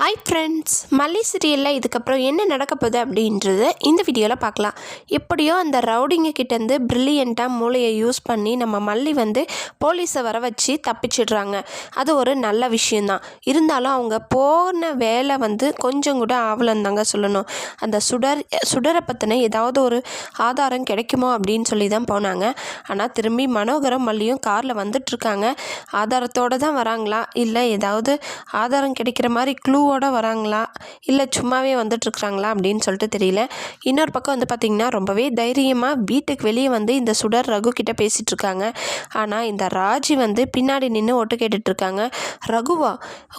Hi friends மல்லி சீரியலில் இதுக்கப்புறம் என்ன நடக்க போகுது அப்படின்றத இந்த வீடியோவில் பார்க்கலாம். எப்படியோ அந்த ரவுடிங்க கிட்டேருந்து ப்ரில்லியண்ட்டாக மூளையை யூஸ் பண்ணி நம்ம மல்லி வந்து போலீஸை வர வச்சு தப்பிச்சிடுறாங்க. அது ஒரு நல்ல விஷயந்தான் இருந்தாலும் அவங்க போன வேலை வந்து கொஞ்சம் கூட ஆவலம் தாங்க சொல்லணும். அந்த சுடர் சுடரை பற்றின ஏதாவது ஒரு ஆதாரம் கிடைக்குமோ அப்படின்னு சொல்லி தான் போனாங்க. ஆனால் திரும்பி மனோகரம் மல்லியும் காரில் வந்துட்டுருக்காங்க ஆதாரத்தோடு தான் வராங்களா? இல்லை ஏதாவது ஆதாரம் கிடைக்கிற மாதிரி க்ளூ க்ளூவோட வராங்களா? இல்லை சும்மாவே வந்துட்டுருக்குறாங்களா அப்படின்னு சொல்லிட்டு தெரியல. இன்னொரு பக்கம் வந்து பார்த்திங்கன்னா ரொம்பவே தைரியமாக வீட்டுக்கு வெளியே வந்து இந்த சுடர் ரகு கிட்ட பேசிகிட்டு இருக்காங்க ஆனால் இந்த ராஜி வந்து பின்னாடி நின்று ஒட்டு கேட்டுட்ருக்காங்க. ரகுவா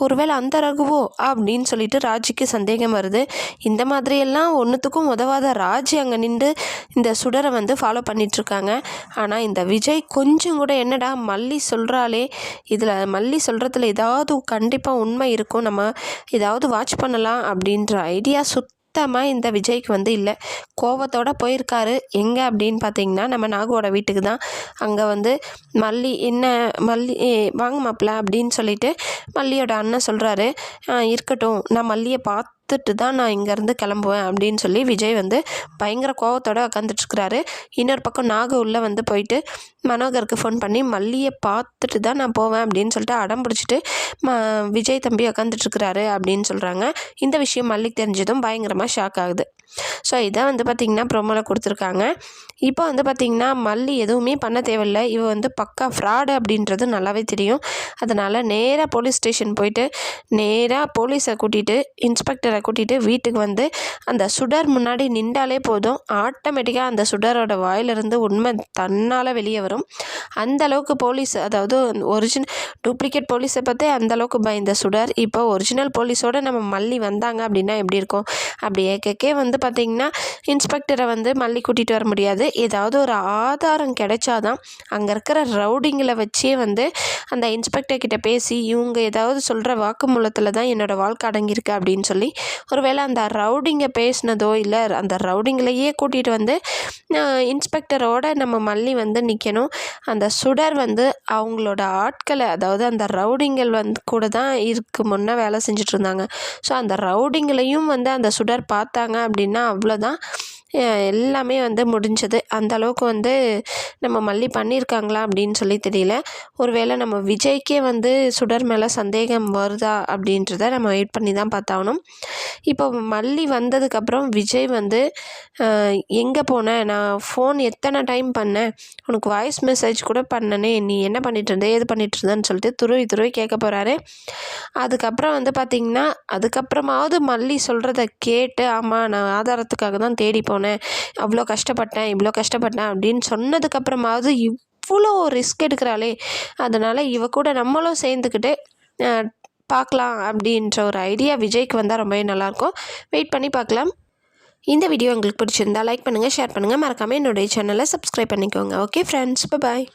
ஒருவேளை அந்த ரகுவோ? அப்படின்னு சொல்லிட்டு ராஜிக்கு சந்தேகம் வருது. இந்த மாதிரியெல்லாம் ஒன்றுத்துக்கும் உதவாத ராஜி அங்கே நின்று இந்த சுடரை வந்து ஃபாலோ பண்ணிகிட்ருக்காங்க ஆனால் இந்த விஜய் கொஞ்சம் கூட என்னடா மல்லி சொல்கிறாளே இதில் மல்லி சொல்கிறதுல ஏதாவது கண்டிப்பாக உண்மை இருக்கும். நம்ம ஏதாவது வாட்ச் பண்ணலாம் அப்படின்ற ஐடியா சுத்தமாக இந்த விஜய்க்கு வந்து இல்லை. கோவத்தோடு போயிருக்காரு. எங்கே அப்படின்னு பார்த்தீங்கன்னா நம்ம நாகுவோட வீட்டுக்கு தான் அங்கே வந்து மல்லி என்ன மல்லி வாங்க மாப்பிள்ள அப்படின்னு சொல்லிட்டு மல்லியோட அண்ணன் சொல்கிறாரு இருக்கட்டும். நான் மல்லியை பார்த்து பார்த்துட்டு தான் நான் இங்கேருந்து கிளம்புவேன் அப்படின்னு சொல்லி விஜய் வந்து பயங்கர கோவத்தோடு உக்காந்துட்டுருக்கிறாரு. இன்னொரு பக்கம் நாக உள்ளே வந்து போயிட்டு மனோகருக்கு ஃபோன் பண்ணி மல்லியை பார்த்துட்டு தான் நான் போவேன் அப்படின்னு சொல்லிட்டு அடம் பிடிச்சிட்டு ம விஜய் தம்பி உக்காந்துட்டுருக்கிறாரு அப்படின்னு சொல்கிறாங்க இந்த விஷயம் மல்லிக்கு தெரிஞ்சதும் பயங்கரமாக ஷாக் ஆகுது. ஸோ இதை வந்து பார்த்திங்கன்னா ப்ரொமோவில் கொடுத்துருக்காங்க. இப்போ வந்து பார்த்திங்கன்னா மல்லி எதுவுமே பண்ண தேவையில்லை. இவ வந்து பக்கா ஃப்ராடு அப்படின்றது நல்லாவே தெரியும். அதனால் நேராக போலீஸ் ஸ்டேஷன் போயிட்டு நேராக போலீஸை கூட்டிகிட்டு இன்ஸ்பெக்டரை கூட்டிகிட்டு வீட்டுக்கு வந்து அந்த சுடர் முன்னாடி நின்றாலே போதும். ஆட்டோமேட்டிக்காக அந்த சுடரோட வாயிலிருந்து உண்மை தன்னால் வெளியே வரும். அந்த அளவுக்கு போலீஸ் அதாவது ஒரிஜினல் டூப்ளிகேட் போலீஸை பார்த்தே அந்தளவுக்கு பயந்த சுடர். இப்போ ஒரிஜினல் போலீஸோடு நம்ம மல்லி வந்தாங்க அப்படின்னா எப்படி இருக்கும்? அப்படி ஏக்கே வந்து பார்த்திங்கன்னா இன்ஸ்பெக்டரை வந்து மல்லி கூட்டிகிட்டு வர முடியாது. ஏதாவது ஒரு ஆதாரம் கிடைச்சாதான் அங்கே இருக்கிற ரவுடிங்களை வச்சே வந்து அந்த இன்ஸ்பெக்டர் கிட்ட பேசி இவங்க ஏதாவது சொல்கிற வாக்குமூலத்தில் தான் என்னோடய வாழ்க்கை அடங்கியிருக்கு அப்படின்னு சொல்லி ஒருவேளை அந்த ரவுடிங்க பேசினதோ இல்லை அந்த ரவுடிங்களையே கூட்டிகிட்டு வந்து இன்ஸ்பெக்டரோட நம்ம மல்லி வந்து நிற்கணும் அந்த சுடர் வந்து அவங்களோட ஆட்களை அதாவது அந்த ரவுடிங்கள் வந்து கூட தான் இருக்கு முன்னே வேலை செஞ்சுட்டு இருந்தாங்க. ஸோ அந்த ரவுடிங்களையும் வந்து அந்த சுடர் பார்த்தாங்க அப்படின்னு அவ்வளோதான். எல்லாமே வந்து முடிஞ்சது. அந்த அளவுக்கு வந்து நம்ம மல்லி பண்ணியிருக்காங்களா அப்படின்னு சொல்லி தெரியல. ஒருவேளை நம்ம விஜய்க்கே வந்து சுடர் மேலே சந்தேகம் வருதா அப்படின்றத நம்ம வெயிட் பண்ணி தான் பார்த்தாகணும். இப்போ மல்லி வந்ததுக்கப்புறம் விஜய் வந்து எங்கே போனேன் நான் ஃபோன் எத்தனை டைம் பண்ணேன்? உனக்கு வாய்ஸ் மெசேஜ் கூட பண்ணனே. நீ என்ன பண்ணிட்டு இருந்த? ஏது பண்ணிட்டு இருந்தேன்னு சொல்லிட்டு துருவி துருவி கேட்க போகிறாரு அதுக்கப்புறம் வந்து பார்த்திங்கன்னா அதுக்கப்புறமாவது மல்லி சொல்கிறத கேட்டு ஆமாம் நான் ஆதாரத்துக்காக தான் தேடி போனேன். போனேன் அவ்வளோ கஷ்டப்பட்டேன் இவ்வளோ கஷ்டப்பட்டேன் அப்படின்னு சொன்னதுக்கப்புறமாவது இவ்வளோ ரிஸ்க் எடுக்கிறாளே. அதனால் இவ கூட நம்மளும் சேர்ந்துக்கிட்டு பார்க்கலாம் அப்படின்ற ஒரு ஐடியா விஜய்க்கு வந்தால் ரொம்பவே நல்லாயிருக்கும். வெயிட் பண்ணி பார்க்கலாம். இந்த வீடியோ உங்களுக்கு பிடிச்சிருந்தா லைக் பண்ணுங்கள் ஷேர் பண்ணுங்கள் மறக்காமல் என்னுடைய சேனலை சப்ஸ்கிரைப் பண்ணிக்கோங்க. Okay friends bye